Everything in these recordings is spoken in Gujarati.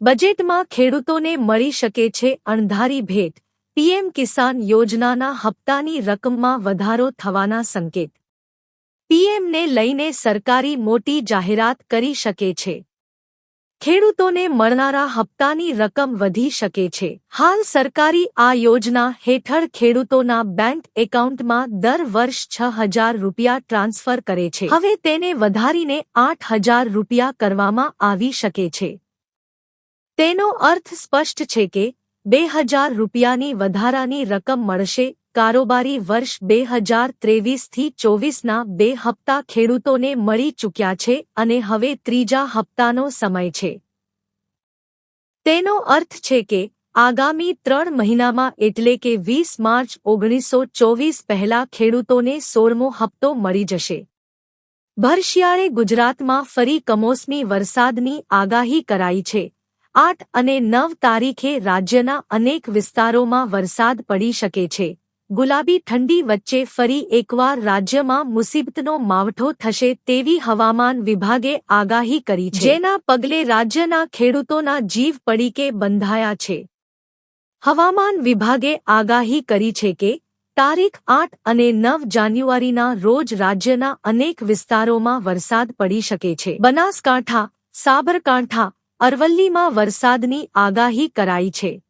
બજેટમાં ખેડૂતોને મળી શકે છે અણધારી ભેટ. પીએમ કિસાન યોજનાના હપ્તાની રકમમાં વધારો થવાના સંકેત. પીએમને લઈને સરકારી મોટી જાહેરાત કરી શકે છે. ખેડૂતોને મળનારા હપ્તાની રકમ વધી શકે છે. હાલ સરકારી આ યોજના હેઠળ ખેડૂતોના બેંક એકાઉન્ટમાં દર વર્ષ છ હજાર રૂપિયા ટ્રાન્સફર કરે છે. હવે તેને વધારીને આઠ હજાર રૂપિયા કરવામાં આવી શકે છે. તેનો અર્થ સ્પષ્ટ છે કે, બે હજાર રૂપિયાની વધારાની રકમ મળશે, કારોબારી વર્ષ બે હજાર ત્રેવીસથી ચોવીસના બે હપ્તા ખેડૂતોને મળી ચૂક્યા છે અને હવે ત્રીજા હપ્તાનો સમય છે. તેનો અર્થ છે કે, આગામી ત્રણ મહિનામાં એટલે કે વીસ માર્ચ ઓગણીસો ચોવીસ પહેલા ખેડૂતોને સોળમો હપ્તો મળી જશે. ભરશિયાળે ગુજરાતમાં ફરી કમોસમી વરસાદની આગાહી કરાઈ છે. આઠ અને નવ તારીખે રાજ્યના અનેક વિસ્તારોમાં વરસાદ પડી શકે છે. ગુલાબી ઠંડી વચ્ચે ફરી એકવાર રાજ્યમાં મુસીબતનો માવઠો થશે તેવી હવામાન વિભાગે આગાહી કરી છે. જેના પગલે રાજ્યના ખેડૂતોના જીવ પડીકે બંધાયા છે. હવામાન વિભાગે આગાહી કરી છે કે, તારીખ આઠ અને નવ જાન્યુઆરીના રોજ રાજ્યના અનેક વિસ્તારોમાં વરસાદ પડી શકે છે. બનાસકાંઠા, સાબરકાંઠા અરવલ્લીમાં વરસાદની આગાહી કરાઈ છે.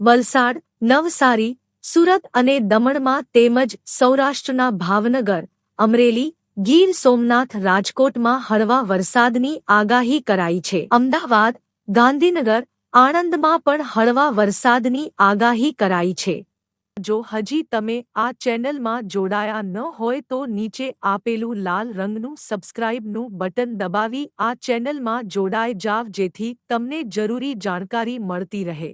વલસાડ, નવસારી, સુરત અને દમણમાં તેમજ સૌરાષ્ટ્રના ભાવનગર, અમરેલી, ગીર સોમનાથ રાજકોટમાં હળવા વરસાદની આગાહી કરાઈ છે. અમદાવાદ, ગાંધીનગર, આણંદમાં પણ હળવા વરસાદની આગાહી કરાઈ છે. જો હજી તમે આ ચેનલમાં જોડાયા ન હોય તો નીચે આપેલું લાલ રંગનું સબસ્ક્રાઇબનું બટન દબાવી આ ચેનલમાં જોડાઈ જાવ જેથી તમને જરૂરી જાણકારી મળતી રહે.